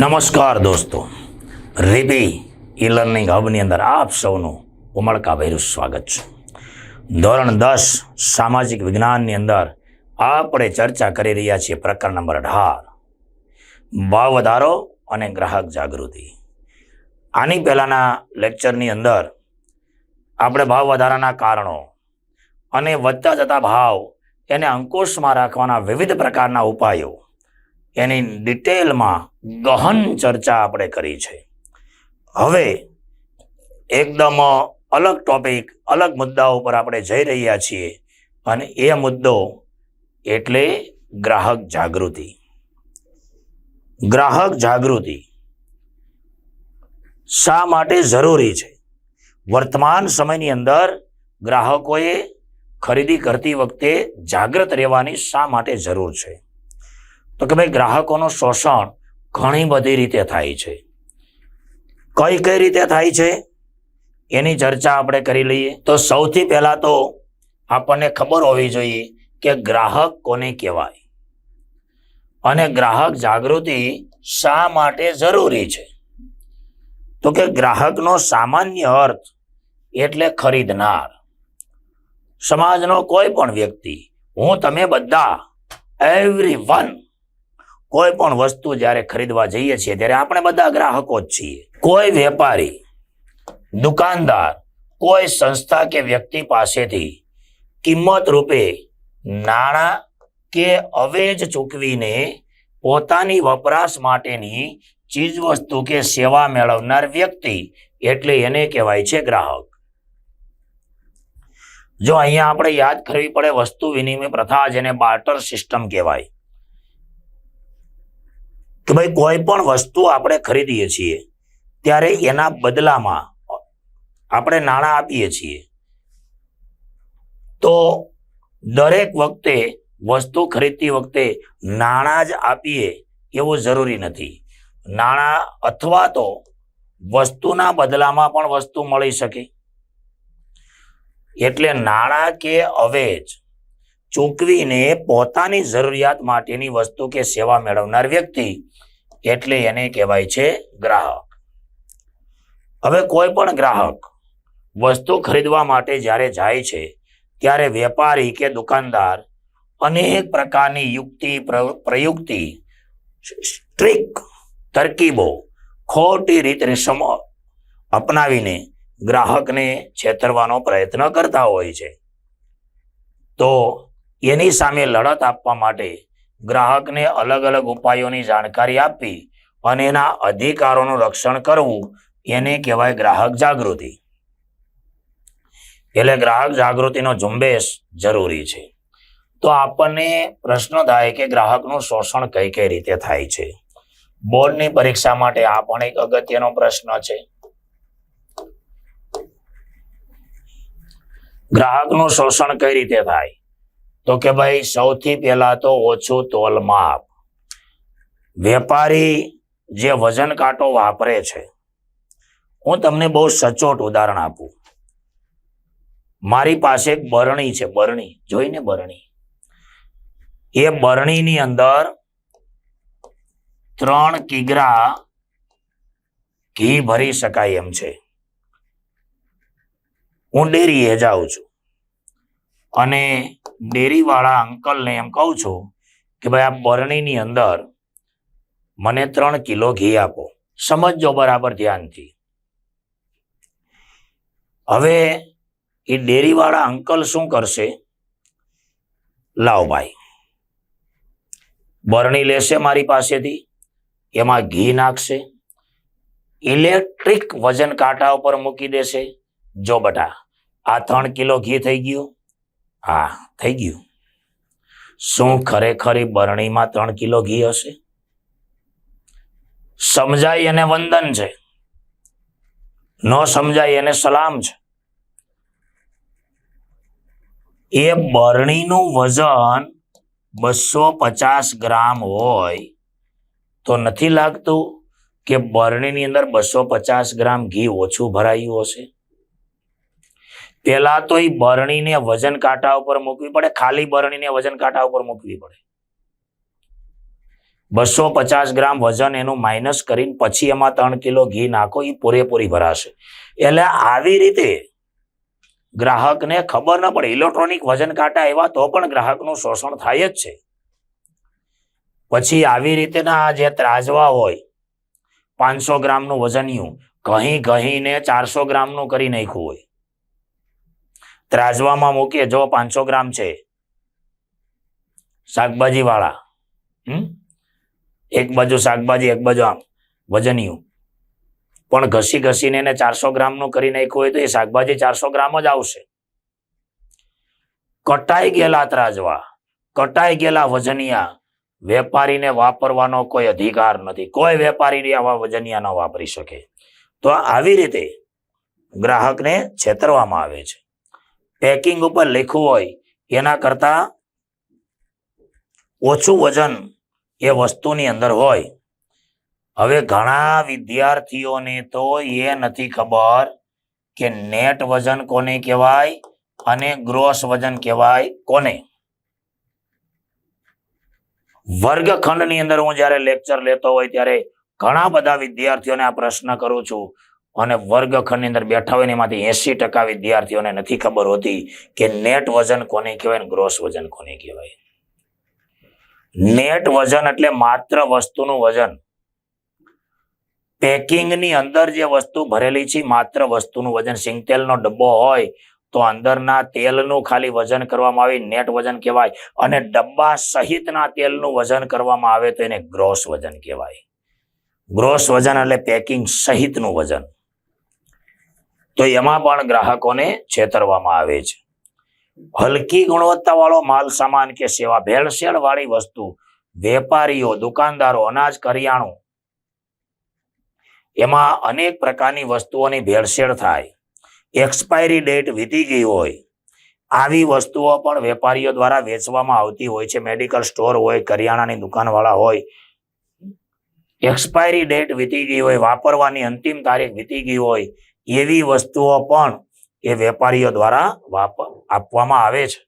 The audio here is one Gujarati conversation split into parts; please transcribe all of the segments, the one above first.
નમસ્કાર દોસ્તો. રીબી ઈ લર્નિંગ હબની અંદર આપ સૌનું ઉમળકાભેરું સ્વાગત છે. ધોરણ દસ, સામાજિક વિજ્ઞાનની અંદર આપણે ચર્ચા કરી રહ્યા છીએ પ્રકરણ નંબર અઢાર. ભાવ વધારો અને ગ્રાહક જાગૃતિ. આની પહેલાંના લેક્ચરની અંદર આપણે ભાવ વધારાના કારણો અને વધતા જતા ભાવ એને અંકુશમાં રાખવાના વિવિધ પ્રકારના ઉપાયો એની ડિટેલમાં ગહન ચર્ચા આપણે કરી છે. હવે એકદમ અલગ ટોપિક, અલગ મુદ્દાઓ ઉપર આપણે જઈ રહ્યા છીએ અને એ મુદ્દો એટલે ગ્રાહક જાગૃતિ. ગ્રાહક જાગૃતિ શા માટે જરૂરી છે? વર્તમાન સમયની અંદર ગ્રાહકોએ ખરીદી કરતી વખતે જાગૃત રહેવાની શા માટે જરૂર છે? તો કે ભાઈ ગ્રાહકોનું શોષણ ઘણી બધી રીતે થાય છે. કઈ કઈ રીતે થાય છે? એની ચર્ચા આપણે કરી લઈએ. તો સૌથી પહેલા તો આપણને ખબર હોવી જોઈએ કે ગ્રાહક કોને કહેવાય અને ગ્રાહક જાગૃતિ શા માટે જરૂરી છે? તો કે ગ્રાહકનો સામાન્ય અર્થ એટલે ખરીદનાર. સમાજનો કોઈ પણ વ્યક્તિ, હું તમે બધા એવરી વન કોઈ પણ વસ્તુ જ્યારે ખરીદવા જઈએ છીએ, ત્યારે આપણે બધા ગ્રાહકો જ છીએ. કોઈ વેપારી, દુકાનદાર, કોઈ સંસ્થા કે વ્યક્તિ પાસેથી કિંમત રૂપે નાણાં કે અવેજ ચૂકવીને પોતાની વપરાશ માટેની ચીજવસ્તુ કે સેવા મેળવનાર વ્યક્તિ, એટલે એને કહેવાય છે ગ્રાહક. જો અહીંયા આપણે યાદ કરવી પડે, વસ્તુ વિનિમય પ્રથા જેને બાર્ટર સિસ્ટમ કહેવાય. કે ભાઈ કોઈ પણ વસ્તુ આપણે ખરીદીએ છીએ, ત્યારે એના બદલામાં આપણે નાણાં આપીએ છીએ. તો દરેક વખતે, વસ્તુ ખરીદતી વખતે નાણાં જ આપીએ એવું જરૂરી નથી. નાણાં અથવા તો વસ્તુના બદલામાં પણ વસ્તુ મળી શકે. એટલે નાણાં કે અવેજ ચૂકવીને પોતાની જરૂરિયાત માટેની વસ્તુ કે સેવા મેળવનાર વ્યક્તિ એટલે એને કહેવાય છે ગ્રાહક. હવે કોઈ પણ ગ્રાહક વસ્તુ ખરીદવા માટે જ્યારે જાય છે, ત્યારે વેપારી કે દુકાનદાર અનેક પ્રકારની યુક્તિ પ્રયુક્તિ, સ્ટ્રીક, તરકીબો ખોટી રીત રેશમ અપનાવીને ગ્રાહકને છેતરવાનો પ્રયત્ન કરતા હોય છે. તો એની સામે લડત આપવા માટે ગ્રાહકને અલગ અલગ ઉપાયોની જાણકારી આપી અને એના અધિકારોનું રક્ષણ કરવું, એને કહેવાય ગ્રાહક જાગૃતિ. એટલે ગ્રાહક જાગૃતિનો ઝુંબેશ જરૂરી છે. તો આપણને પ્રશ્ન થાય કે ગ્રાહકનું શોષણ કઈ કઈ રીતે થાય છે? બોર્ડની પરીક્ષા માટે આ પણ એક અગત્યનો પ્રશ્ન છે. ગ્રાહકનું શોષણ કઈ રીતે થાય? તો કે ભાઈ, સૌથી પહેલા તો ઓછું તોલ માપ. વેપારી જે વજન કાંટો વાપરે છે, હું તમને બહુ સચોટ ઉદાહરણ આપું. મારી પાસે એક બરણી છે, બરણી, જોઈને બરણી. એ બરણીની અંદર ત્રણ કિગ્રા ઘી ભરી શકાય એમ છે. હું ડેરીએ જાઉં છું. અને ડેરીવાળા અંકલને એમ કહું છું કે ભાઈ આ બરણીની અંદર મને ત્રણ કિલો ઘી આપો. સમજજો બરાબર ધ્યાનથી. હવે એ ડેરીવાળા અંકલ શું કરશે? લાવ ભાઈ. બરણી લેશે મારી પાસેથી, એમાં ઘી નાખશે, ઇલેક્ટ્રિક વજન કાંટા ઉપર મૂકી દેશે. જો બટા, આ ત્રણ કિલો ઘી થઈ ગયું. હા, થઈ ગયું. શું ખરેખર બરણીમાં ત્રણ કિલો ઘી હશે? સમજાય એને વંદન છે. ન સમજાય એને સલામ છે. એ બરણીનું વજન બસો પચાસ ગ્રામ હોય તો નથી લાગતું કે બરણીની અંદર બસો પચાસ ગ્રામ ઘી ઓછું ભરાયું હશે? પેલા તો એ બરણીને વજન કાંટા ઉપર મૂકવી પડે, ખાલી બરણીને વજન કાંટા ઉપર મૂકવી પડે. બસો પચાસ ગ્રામ વજન એનું માઇનસ કરીને પછી એમાં ત્રણ કિલો ઘી નાખો એ પૂરેપૂરી ભરાશે. એટલે આવી રીતે ગ્રાહકને ખબર ન પડે ઇલેક્ટ્રોનિક વજન કાંટા એવા તો પણ ગ્રાહકનું શોષણ થાય જ છે. પછી આવી રીતના જે ત્રાજવા હોય, પાંચસો ગ્રામનું વજનિયું કહી ઘહીને ચારસો ગ્રામનું કરી નાખ્યું હોય. ત્રાજવામાં મૂકીએ, જો પાંચસો ગ્રામ છે. શાકભાજી વાળા હમ? એક બાજુ શાકભાજી, એક બાજુ આમ, વજનિયું. પણ ઘસી ઘસીને એને ચારસો ગ્રામનું કરી નાખ્યું હોય તો એ શાકભાજી ચારસો ગ્રામ જ આવશે. કટાઈ ગયેલા ત્રાજવા, કટાઈ ગયેલા વજનિયા, વેપારીને વાપરવાનો કોઈ અધિકાર નથી. કોઈ વેપારી આવા વજનિયા ન વાપરી શકે. તો આવી રીતે ગ્રાહકને છેતરવામાં આવે છે. પેકિંગ ઉપર લખ્યું હોય, એના કરતા ઓછું વજન એ વસ્તુની અંદર હોય. હવે ઘણા વિદ્યાર્થીઓને તો એ નથી ખબર કે નેટ વજન કોને કહેવાય અને ગ્રોસ વજન કહેવાય કોને. વર્ગખંડની અંદર હું જ્યારે લેક્ચર લેતો હોય ત્યારે ઘણા બધા વિદ્યાર્થીઓને આ પ્રશ્ન કરું છું. અને વર્ગખંડની અંદર બેઠા હોય એમાંથી એસી ટકા વિદ્યાર્થીઓને નથી ખબર હોતી કે નેટ વજન કોને કહેવાય ગ્રોસ વજન કોને કહેવાય. નેટ વજન એટલે માત્ર વસ્તુનું વજન. પેકિંગની અંદર જે વસ્તુ ભરેલી છે, માત્ર વસ્તુનું વજન. સિંગતેલનો ડબ્બો હોય તો અંદરના તેલનું ખાલી વજન કરવામાં આવે, નેટ વજન કહેવાય. અને ડબ્બા સહિતના તેલનું વજન કરવામાં આવે તો એને ગ્રોસ વજન કહેવાય. ગ્રોસ વજન એટલે પેકિંગ સહિતનું વજન. તો એમાં પણ ગ્રાહકોને છેતરવામાં આવે છે. હલકી ગુણવત્તા વાળો માલ સામાન કે સેવા ભેળસેળ વાળી વસ્તુ, વેપારીઓ, દુકાનદારો, અનાજ, કરિયાણું, એમાં અનેક પ્રકારની વસ્તુઓની ભેળસેળ થાય. એક્સપાયરી ડેટ વીતી ગઈ હોય. આવી વસ્તુઓ પણ વેપારીઓ દ્વારા વેચવામાં આવતી હોય છે. મેડિકલ સ્ટોર હોય, કરિયાણાની દુકાનવાળા હોય. એક્સપાયરી ડેટ વીતી ગઈ હોય, વાપરવાની અંતિમ તારીખ વીતી ગઈ હોય. એવી વસ્તુઓ પણ એ વેપારીઓ દ્વારા આપવામાં આવે છે.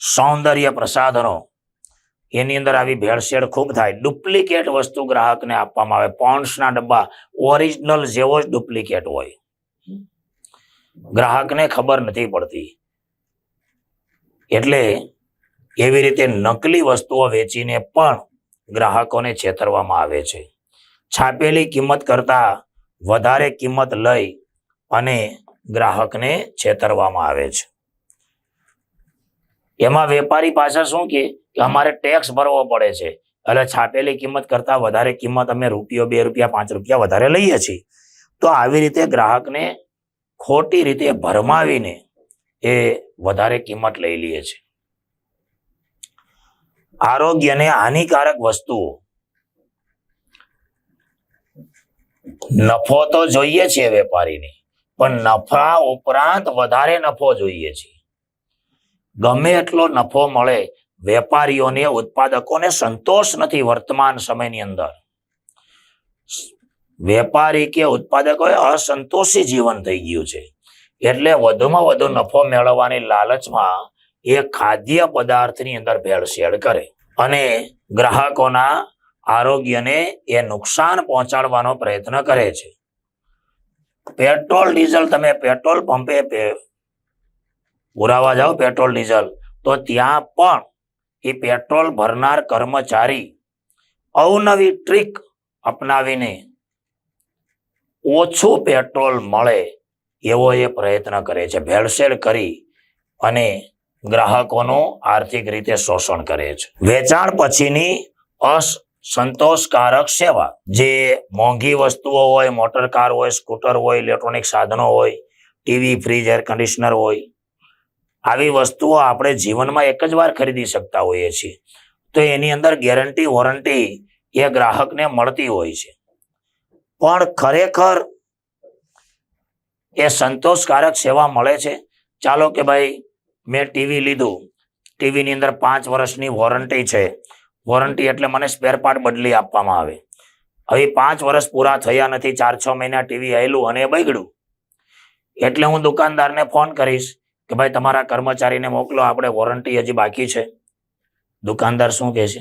સૌંદર્ય પ્રસાધનો. એની અંદર આવી ભેળસેળ ખૂબ થાય. ડુપ્લિકેટ વસ્તુ ગ્રાહકને આપવામાં આવે. પોન્ડ્સના ડબ્બા ઓરિજિનલ જેવો જ ડુપ્લિકેટ હોય. ગ્રાહકને ખબર નથી પડતી. એટલે એવી રીતે નકલી વસ્તુઓ વેચીને પણ ગ્રાહકોને છેતરવામાં આવે છે. છાપેલી કિંમત કરતા વધારે કિંમત લઈ અને ગ્રાહકને છેતરવામાં આવે છે. એમાં વેપારી પાછળ શું કે અમારે ટેક્સ ભરવો પડે છે. એટલે છાપેલી કિંમત કરતાં વધારે કિંમત અમે રૂપિયો બે રૂપિયા પાંચ રૂપિયા વધારે લઈએ છીએ. તો આવી રીતે ગ્રાહકને ખોટી રીતે ભરમાવીને એ વધારે કિંમત લઈ લઈએ છે. આરોગ્યને હાનિકારક વસ્તુઓ નફો તો જોઈએ છે વેપારીને, પણ નફા ઉપરાંત વધારે નફો જોઈએ છે ગમે એટલો નફો મળે, વેપારીઓને, ઉત્પાદકોને સંતોષ નથી વર્તમાન સમયની અંદર. વેપારી કે ઉત્પાદકોએ અસંતોષી જીવન થઈ ગયું છે. એટલે વધુમાં વધુ નફો મેળવવાની લાલચમાં એ ખાદ્ય પદાર્થની અંદર ભેળસેળ કરે અને ગ્રાહકોના આરોગ્યને એ નુકસાન પહોંચાડવાનો પ્રયત્ન કરે છે. પેટ્રોલ, ડીઝલ તમે પેટ્રોલ પંપે પુરાવા જાઓ પેટ્રોલ, ડીઝલ, તો ત્યાં પણ એ પેટ્રોલ ભરનાર કર્મચારી અવનવી ટ્રીક અપનાવીને ઓછું પેટ્રોલ મળે એવો એ પ્રયત્ન કરે છે. ભેળસેળ કરી અને ગ્રાહકોનું આર્થિક રીતે શોષણ કરે છે. વેચાણ પછીની અસંતોષકારક સેવા. જે મોંઘી વસ્તુઓ હોય, મોટર કાર હોય, સ્કૂટર હોય, ઇલેક્ટ્રોનિક સાધનો હોય, ટીવી, ફ્રીજ, એર કન્ડિશનર હોય, આવી વસ્તુઓ આપણે જીવનમાં એક જ વાર ખરીદી શકતા હોઈએ છીએ. તો એની અંદર ગેરંટી, વોરંટી એ ગ્રાહકને મળતી હોય છે. પણ ખરેખર એ સંતોષકારક સેવા મળે છે. ચાલો કે ભાઈ, મેં ટીવી લીધું. ટીવીની અંદર પાંચ વર્ષની વોરંટી છે. વોરંટી એટલે મને સ્પેર પાર્ટ બદલી આપવામાં આવે. હવે પાંચ વર્ષ પૂરા થયા નથી, ચાર છ મહિના ટીવી આવેલું અને બગડ્યું. એટલે હું દુકાનદારને ફોન કરીશ કે ભાઈ તમારા કર્મચારીને મોકલો, આપણે વોરંટી હજી બાકી છે. દુકાનદાર શું કહે છે?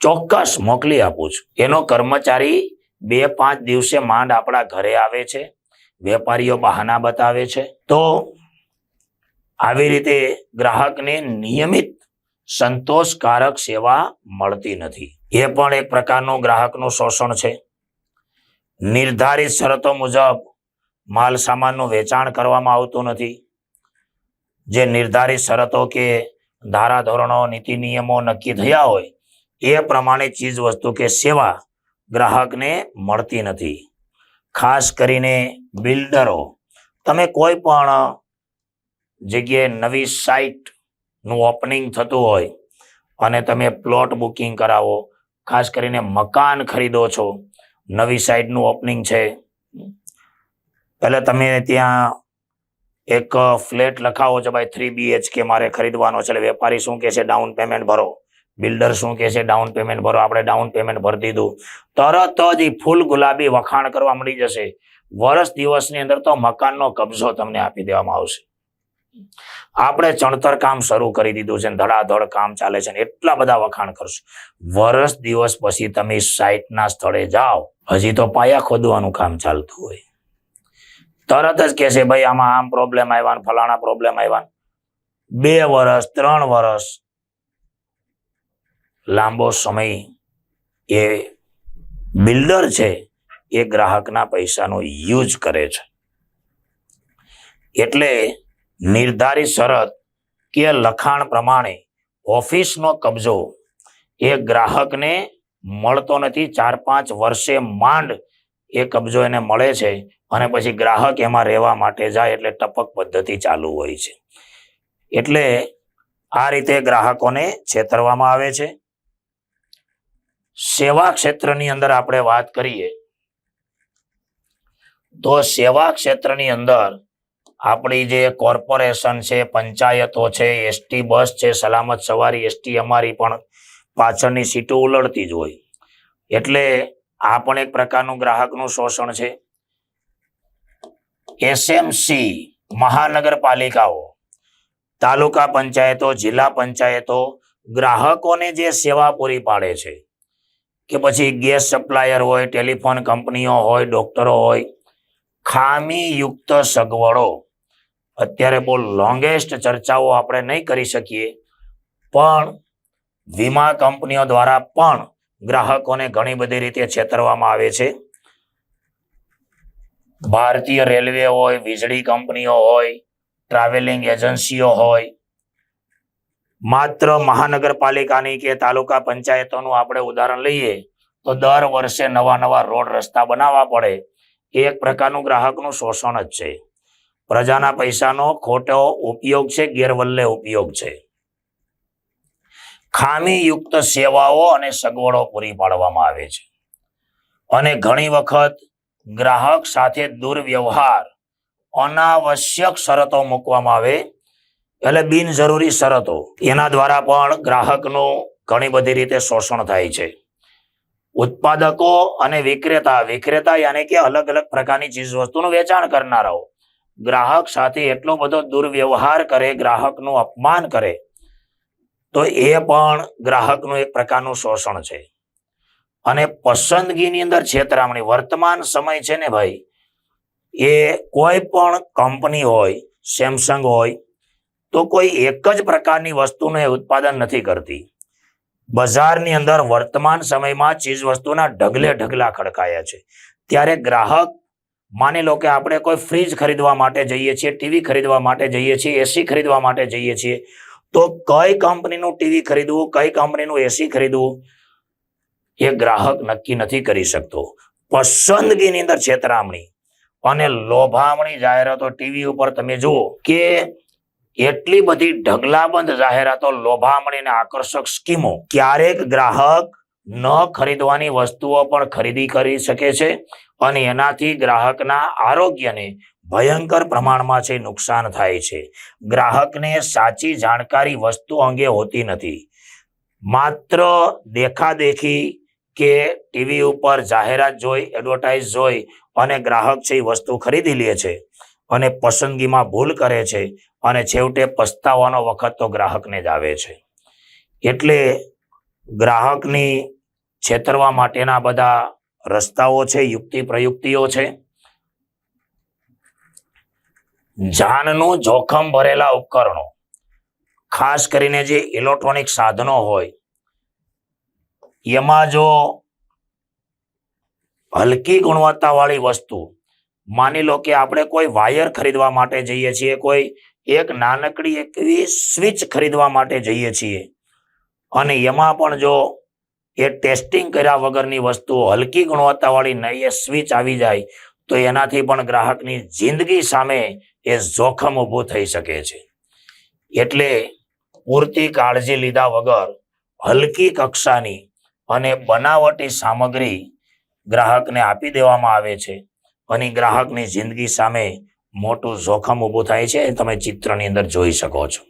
ચોક્કસ મોકલી આપું છું. એનો કર્મચારી બે પાંચ દિવસે માંડ આપણા ઘરે આવે છે, વેપારીઓ બહાના બતાવે છે. તો આવી રીતે ગ્રાહકને નિયમિત સંતોષકારક સેવા મળતી નથી. એ પણ એક પ્રકારનું ગ્રાહકનું શોષણ છે. નિર્ધારિત શરતો મુજબ માલ સામાનનું વેચાણ કરવામાં આવતું નથી. જે નિર્ધારિત શરતો કે ધારાધોરણો નીતિ નિયમો નક્કી થયા હોય, એ પ્રમાણે ચીજ વસ્તુ કે સેવા ગ્રાહકને મળતી નથી. ખાસ કરીને બિલ્ડરો. તમે કોઈ પણ જગ્યાએ નવી સાઇટ નું ઓપનિંગ થતું હોય અને તમે પ્લોટ બુકિંગ કરાવો, ખાસ કરીને મકાન ખરીદો છો, નવી સાઇટનું ઓપનિંગ છે. પહેલા તમે ત્યાં એક ફ્લેટ લખાવો છો, ભાઈ થ્રી બીએચકે મારે ખરીદવાનો છે. એટલે વેપારી શું કહેશે ડાઉન પેમેન્ટ ભરો. બિલ્ડર શું કહેશે ડાઉન પેમેન્ટ ભરો. આપણે ડાઉન પેમેન્ટ ભરી દીધું. તરત જ એ ફૂલ ગુલાબી વખાણ કરવા મળી જશે. વર્ષ દિવસની અંદર તો મકાનનો કબજો તમને આપી દેવામાં આવશે. આપણે ચણતર કામ શરૂ કરી દીધું છે ધડાધડ કામ ચાલે છે એટલા બધા વખાણ કરશો. વર્ષ દિવસ પછી તમે સાઇટના સ્થળે જાઓ, હજી તો પાયા ખોદવાનું કામ ચાલતું હોય. તરત જ કહેશે, ભાઈ, આમાં આમ પ્રોબ્લેમ આવ્યા ફલાણા પ્રોબ્લેમ આવ્યા બે વર્ષ, ત્રણ વર્ષ લાંબો સમય એ બિલ્ડર છે, એ ગ્રાહકના પૈસાનો યુઝ કરે છે. એટલે નિર્ધારિત શરત કે લખાણ પ્રમાણે ઓફિસનો કબજો એ ગ્રાહકને મળતો નથી. ચાર પાંચ વર્ષે માંડ એ કબજો એને મળે છે અને પછી ગ્રાહક એમાં રહેવા માટે જાય એટલે ટપક પદ્ધતિ ચાલુ હોય છે. એટલે આ રીતે ગ્રાહકોને છેતરવામાં આવે છે. સેવા ક્ષેત્રની અંદર આપણે વાત કરીએ તો સેવા ક્ષેત્રની અંદર આપણી જે કોર્પોરેશન છે, પંચાયતો છે, એસટી બસ છે, સલામત સવારી એસટી અમારી પણ પાછળની સીટો ઉલડતી જ હોય. એટલે આ પણ એક પ્રકારનું ગ્રાહકનું શોષણ છે. એસએમસી મહાનગરપાલિકાઓ, તાલુકા પંચાયતો, જિલ્લા પંચાયતો ગ્રાહકોને જે સેવા પૂરી પાડે છે, કે પછી ગેસ સપ્લાયર હોય, ટેલિફોન કંપનીઓ હોય, ડોક્ટરો હોય, ખામીયુક્ત સગવડો અત્યારે બહુ લોંગેસ્ટ ચર્ચાઓ આપણે નહીં કરી શકીએ. પણ વીમા કંપનીઓ દ્વારા પણ ગ્રાહકોને ઘણી બધી રીતે છેતરવામાં આવે છે. ભારતીય રેલવે હોય, વીજળી કંપનીઓ હોય, ટ્રાવેલિંગ એજન્સીઓ હોય, માત્ર મહાનગરપાલિકાની કે તાલુકા પંચાયતોનું આપણે ઉદાહરણ લઈએ, તો દર વર્ષે નવા નવા રોડ રસ્તા બનાવવા પડે. એ એક પ્રકારનું ગ્રાહકનું શોષણ જ છે. પ્રજાના પૈસાનો ખોટો ઉપયોગ છે, ગેરવલ્લે ઉપયોગ છે. ખામીયુક્ત સેવાઓ અને સગવડો પૂરી પાડવામાં આવે છે. અને ઘણી વખત ગ્રાહક સાથે દુર્વ્યવહાર, અનાવશ્યક શરતો મૂકવામાં આવે, એટલે બિનજરૂરી શરતો. એના દ્વારા પણ ગ્રાહકનું ઘણી બધી રીતે શોષણ થાય છે. ઉત્પાદકો અને વિક્રેતા વિક્રેતા યાની કે અલગ અલગ પ્રકારની ચીજ વસ્તુનું વેચાણ કરનારાઓ ગ્રાહક સાથે એટલો બધો દુર્વ્યવહાર કરે, ગ્રાહકનું અપમાન કરે, તો એ પણ ગ્રાહકનું એક પ્રકારનું શોષણ છે. અને પસંદગીની અંદર છેતરામણી. વર્તમાન સમય છે ને ભાઈ, એ કોઈ પણ કંપની હોય, સેમસંગ હોય, તો કોઈ એક જ પ્રકારની વસ્તુનું એ ઉત્પાદન નથી કરતી. બજારની અંદર વર્તમાન સમયમાં ચીજ વસ્તુના ઢગલે ઢગલા ખડકાયા છે. ત્યારે ગ્રાહક માની લો કે આપણે કોઈ ફ્રીજ ખરીદવા માટે જઈએ છીએ ટીવી ખરીદવા માટે જઈએ છીએ એસી ખરીદવા માટે જઈએ છીએ, તો કઈ કંપનીનું ટીવી ખરીદવું, કઈ કંપનીનું એસી ખરીદવું, એ ગ્રાહક નક્કી નથી કરી શકતો. પસંદગીની અંદર છેતરામણી અને લોભામણી જાહેરાતો ટીવી ઉપર તમે જુઓ કે એટલી બધી ઢગલાબંધ જાહેરાતો, લોભામણી અને આકર્ષક સ્કીમો ક્યારેક ગ્રાહક ન ખરીદવાની વસ્તુઓ પણ ખરીદી કરી શકે છે. અને એનાથી ગ્રાહકના આરોગ્યને ભયંકર પ્રમાણમાં છે, નુકસાન થાય છે. ગ્રાહકને સાચી જાણકારી વસ્તુ અંગે હોતી નથી. માત્ર દેખાદેખી કે ટીવી ઉપર જાહેરાત જોઈ, એડવર્ટાઇઝ જોઈ અને ગ્રાહક છે એ વસ્તુ ખરીદી લે છે અને પસંદગીમાં ભૂલ કરે છે અને છેવટે પસ્તાવાનો વખત તો ગ્રાહકને જ આવે છે. એટલે ગ્રાહકની છેતરવા માટેના બધા રસ્તાઓ છે, યુક્તિ પ્રયુક્તિઓ છે. જાનનું જોખમ ભરેલા ઉપકરણો. ખાસ કરીને જે ઇલેક્ટ્રોનિક સાધનો હોય, એમાં જો હલકી ગુણવત્તાવાળી વસ્તુ, માની લો કે આપણે કોઈ વાયર ખરીદવા માટે જઈએ છીએ, કોઈ એક નાનકડી એક સ્વિચ ખરીદવા માટે જઈએ છીએ, અને એમાં પણ જો એ ટેસ્ટિંગ કર્યા વગરની વસ્તુઓ હલકી ગુણવત્તાવાળી નહીં એ સ્વિચ આવી જાય, તો એનાથી પણ ગ્રાહકની જિંદગી સામે એ જોખમ ઊભું થઈ શકે છે. એટલે પૂરતી કાળજી લીધા વગર હલકી કક્ષાની અને બનાવટી સામગ્રી ગ્રાહકને આપી દેવામાં આવે છે અને ગ્રાહકની જિંદગી સામે મોટું જોખમ ઊભું થાય છે. તમે ચિત્રની અંદર જોઈ શકો છો.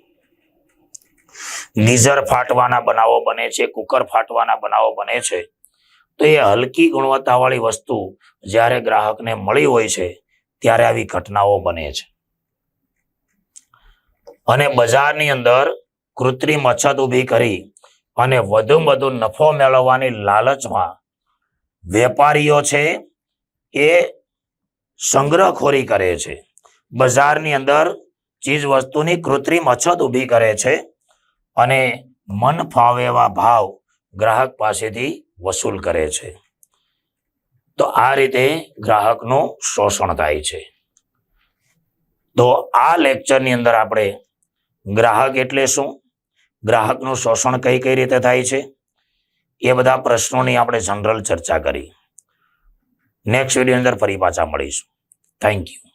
ગીઝર ફાટવાના બનાવો બને છે, કુકર ફાટવાના બનાવો બને છે. તો એ હલકી ગુણવત્તાવાળી વસ્તુ જ્યારે ગ્રાહકને મળી હોય છે, ત્યારે આવી ઘટનાઓ બને છે. અને બજારની અંદર કૃત્રિમ અછત ઊભી કરી અને વધુ વધુ નફો મેળવવાની લાલચમાં વેપારીઓ છે એ સંગ્રહખોરી કરે છે. બજારની અંદર ચીજ વસ્તુની કૃત્રિમ અછત ઊભી કરે છે. અને મન ફાવે એવા ભાવ ગ્રાહક પાસેથી વસૂલ કરે છે. તો આ રીતે ગ્રાહકનું શોષણ થાય છે. તો આ લેક્ચરની અંદર આપણે ગ્રાહક એટલે શું? ગ્રાહકનું શોષણ કઈ કઈ રીતે થાય છે? એ બધા પ્રશ્નોની આપણે જનરલ ચર્ચા કરી. નેક્સ્ટ વીડિયો અંદર ફરી પાછા મળીશું. Thank you